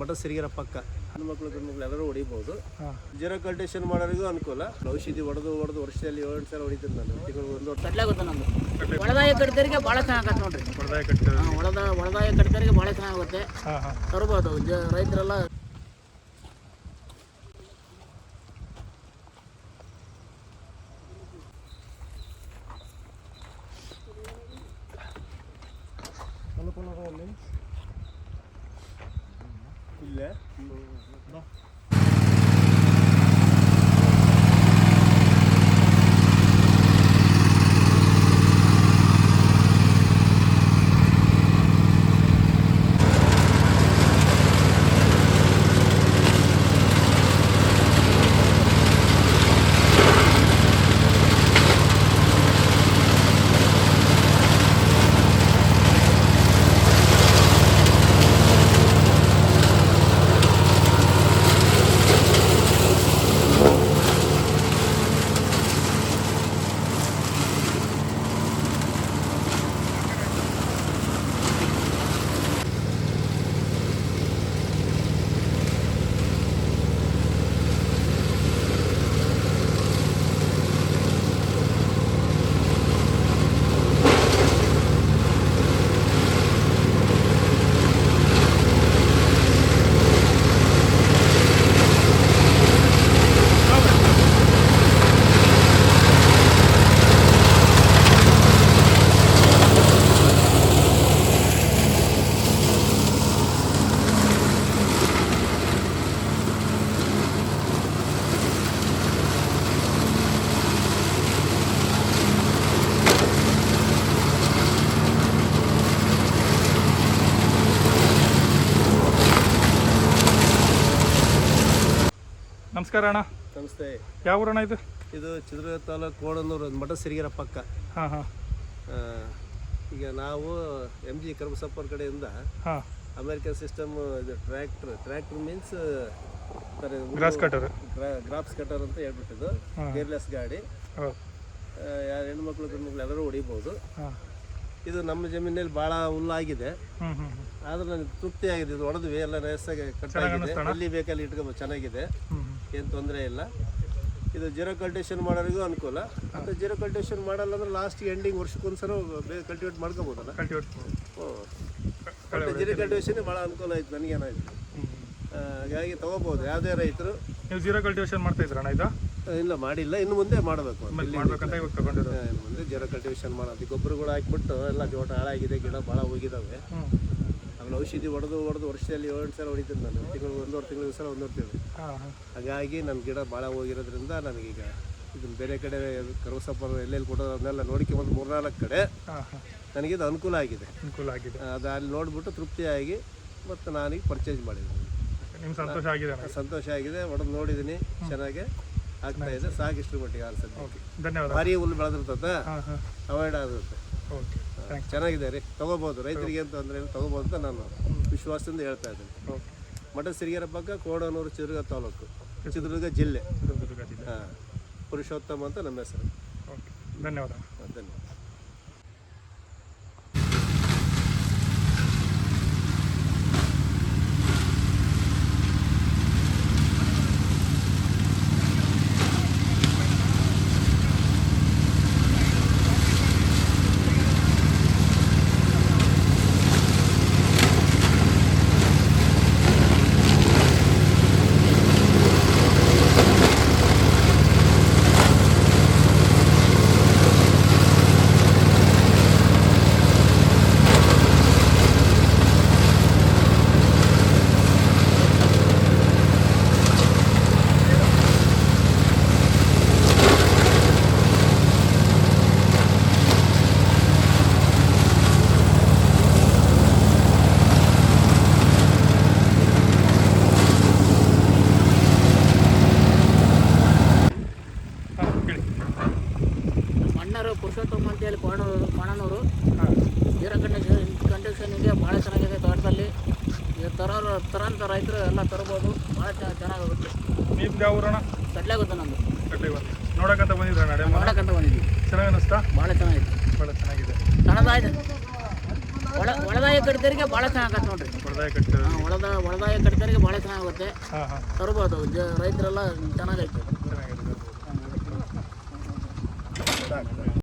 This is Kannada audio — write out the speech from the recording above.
ಮಠ ಸಿರಿಗೆರ ಪಕ್ಕ. ಹೆಣ್ಮಕ್ಳು ಗಂಡ್ಮಕ್ಳು ಎಲ್ಲರೂ ಹೊಡಿಬಹುದು ಜೀರೋ ಕಲ್ಟಿವೇಶನ್ ಮಾಡೋರಿಗೂ ಅನುಕೂಲ. ಔಷಧಿ ಹೊಡೆದು ಹೊಡೆದು ವರ್ಷದಲ್ಲಿ ಏಳು ಸಲ ಹೊಡಿತೀನಿ ನಾನು. ತಿಂಗಳು ಒಂದು ವರ್ಷ. ಕಟ್ಲೆ ಗೊತ್ತ ನಮ್ದು? ಒಳದಾಯ ಕಟ್ತರಿಗೆ ಭಾಳ ಚೆನ್ನಾಗತ್ತೆ ನೋಡ್ರಿ. ಒಳದಾಯ ಕಟ್ತರಿಗೆ ಭಾಳ ಚೆನ್ನಾಗುತ್ತೆ. ತರ್ಬೋದು. ಜ ರೈತರೆಲ್ಲ ಇಲ್ಲೇ ನಮಸ್ಕಾರ ಅಣ್ಣ. ನಮಸ್ತೆ. ಯಾವ ಊರಣ್ಣ ಇದು? ಇದು ಚಿತ್ರದುರ್ಗ ತಾಲೂಕು ಕೋಡನೂರು ಮಠ ಸಿರಿಗೆರ ಪಕ್ಕ. ಹಾಂ ಹಾಂ. ಈಗ ನಾವು ಎಂ ಜಿ ಕರ್ಮಸಪ್ಪರ್ ಕಡೆಯಿಂದ ಹಾಂ. ಅಮೇರಿಕನ್ ಸಿಸ್ಟಮ್ ಇದು tractor tractor means grass cutter crops cutter ಅಂತ ಹೇಳ್ಬಿಟ್ಟಿದ್ದು. ಗೇರ್ಲೆಸ್ ಗಾಡಿ. ಯಾರು ಹೆಣ್ಮಕ್ಳು ಗಂಡ್ಮಕ್ಳು ಎಲ್ಲರೂ ಹೊಡಿಬೋದು ಇದು ನಮ್ಮ ಜಮೀನಲ್ಲಿ ಭಾಳ ಹುಲ್ಲಾಗಿದೆ ಆದ್ರೆ ನನಗೆ ತೃಪ್ತಿ ಆಗಿದೆ. ಇದು ಹೊಡೆದ್ವಿ ಎಲ್ಲ ನೈಸಾಗಿ ಕಟ್ಟಾಗಿದೆ ಆಗಿದೆ. ಎಲ್ಲಿ ಬೇಕಲ್ಲಿ ಇಟ್ಕೋಬೋದು. ಚೆನ್ನಾಗಿದೆ. ಏನು ತೊಂದರೆ ಇಲ್ಲ. ಇದು ಜೀರೋ ಕಲ್ಟಿವೇಶನ್ ಮಾಡೋರಿಗೂ ಅನುಕೂಲ. ಮತ್ತು ಜೀರೋ ಕಲ್ಟಿವೇಶನ್ ಮಾಡಲ್ಲ ಅಂದ್ರೆ ಲಾಸ್ಟ್ ಎಂಡಿಂಗ್ ವರ್ಷಕ್ಕೊಂದ್ಸಲ ಬೇಗ ಕಲ್ಟಿವೇಟ್ ಮಾಡ್ಕೋಬೋದಲ್ಲ? ಕಲ್ಟಿವೇಟ್ ಓ ಜೀರೋ ಕಲ್ಟಿವೇಶನ್ ಭಾಳ ಅನುಕೂಲ ಆಯ್ತು ನನಗೇನಾಯ್ತು ಹ್ಞೂ ಹಾಗಾಗಿ ತೊಗೋಬೋದು ಯಾವುದೇ ರೈತರು. ನೀವು ಜೀರೋ ಕಲ್ಟಿವೇಶನ್ ಮಾಡ್ತಾ ಇದ್ರಣ್ಣ ಇದು? ಇಲ್ಲ ಮಾಡಿಲ್ಲ. ಇನ್ನು ಮುಂದೆ ಮಾಡಬೇಕು ಮುಂದೆ ಜೀರೋ ಕಲ್ಟಿವೇಶನ್ ಮಾಡೋದು. ಗೊಬ್ಬರಗಳು ಹಾಕ್ಬಿಟ್ಟು ಎಲ್ಲ ಜೋಟ ಹಾಳಾಗಿದೆ ಗಿಡ ಭಾಳ ಹೋಗಿದ್ದಾವೆ ಹ್ಞೂ ಆಮೇಲೆ ಔಷಧಿ ಹೊಡೆದು ಹೊಡೆದು ವರ್ಷದಲ್ಲಿ ಏಳು ಸಲ ಹೊಡಿತೀನಿ ನಾನು. ತಿಂಗಳು ಒಂದೂವರೆ ತಿಂಗಳು ಸಲ ಒಂದೂವರೆ ತಿಂಗಳು. ಹಾಗಾಗಿ ನನ್ನ ಗಿಡ ಭಾಳ ಹೋಗಿರೋದ್ರಿಂದ ನನಗೀಗ ಇದನ್ನು ಬೇರೆ ಕಡೆ ಕರವಸಪ್ಪರು ಎಲ್ಲೆಲ್ಲಿ ಕೊಡೋದು ಅದನ್ನೆಲ್ಲ ನೋಡ್ಕೊಂಬಂದು ಮೂರ್ನಾಲ್ಕು ಕಡೆ ನನಗಿದು ಅನುಕೂಲ ಆಗಿದೆ. ಅನುಕೂಲ ಆಗಿದೆ. ಅದು ಅಲ್ಲಿ ನೋಡಿಬಿಟ್ಟು ತೃಪ್ತಿಯಾಗಿ ಮತ್ತು ನಾನೀಗ ಪರ್ಚೇಸ್ ಮಾಡಿದ್ದೀನಿ. ನಿಮ್ಗೆ ಸಂತೋಷ ಆಗಿದೆ ಸಂತೋಷ ಆಗಿದೆ ಒಡೆದು ನೋಡಿದ್ದೀನಿ ಚೆನ್ನಾಗಿ ಆಗ್ತಾ ಇದೆ ಸಾಕಿಷ್ಟು ಮಟ್ಟಿಗೆ ಅನ್ಸುತ್ತೆ ಭಾರಿ ಹುಲ್ಲು ಬೆಳೆದಿರ್ತದೆ ಅವಾಯ್ಡ್ ಆಗುತ್ತೆ. ಓಕೆ. ಚೆನ್ನಾಗಿದೆ ರೀ ತೊಗೋಬೋದು. ರೈತರಿಗೆ ಅಂತ ಅಂದರೆ ತೊಗೋಬೋದು ಅಂತ ನಾನು ವಿಶ್ವಾಸದಿಂದ ಹೇಳ್ತಾ ಇದ್ದೀನಿ. ಓಕೆ ಮಠ ಸಿರಿಗೆರ ಪಕ್ಕ ಕೋಡನೂರು ಚಿತ್ರದುರ್ಗ ತಾಲೂಕು ಚಿತ್ರದುರ್ಗ ಜಿಲ್ಲೆ. ಚಿತ್ರದುರ್ಗ ಜಿಲ್ಲೆ. ಹಾಂ. ಪುರುಷೋತ್ತಮ ಅಂತ ನಮ್ಮ ಹೆಸರು. ಓಕೆ. ಧನ್ಯವಾದ. ಧನ್ಯವಾದ. ಮಣ್ಣರು ಪುರುಷೋತ್ತಮ ಅಂತೇಳಿ ಕೋಣನೂರು ಕೋಣನೂರು. ಜೀರೋ ಕಂಡೀಷನ್ ಇದೆ ಭಾಳ ಚೆನ್ನಾಗಿದೆ ತೋಟದಲ್ಲಿ. ತರೋರು ತರೋಂಥ ರೈತರು ಎಲ್ಲ ತರ್ಬೋದು ಭಾಳ ಚೆನ್ನಾಗುತ್ತೆ ನಿಮ್ದು ಯಾವ ಊರಣ್ಣ? ಕಟ್ಲೆ ಗೊತ್ತ ನಮ್ಮದು ಕಟ್ಲೆ ಬಂದು ನೋಡಕ್ಕಂತ ಅಡೆ ನೋಡಕ್ಕಂತ ಬಂದಿದ್ವಿ ಚೆನ್ನಾಗಿ ಅನ್ನಿಸ್ತಾ ಭಾಳ ಚೆನ್ನಾಗಿದೆ. ಭಾಳ ಚೆನ್ನಾಗಿದೆ. ಸಣ್ಣದಾಯ್ತು ಒಳ ಒಳದಾಯ ಕಡಿತರಿಗೆ ಭಾಳ ಚೆನ್ನಾಗತ್ತೆ ನೋಡ್ರಿ. ಒಳದಾಯ ಕಟ್ತಾರೆ ಹಾಂ ಒಳದ ಒಳದಾಯ ಕಡಿತರಿಗೆ ಭಾಳ ಚೆನ್ನಾಗುತ್ತೆ. ತರ್ಬೋದು. ರೈತರೆಲ್ಲ ಚೆನ್ನಾಗೈತೆ. ಚೆನ್ನಾಗಿದೆ. tak.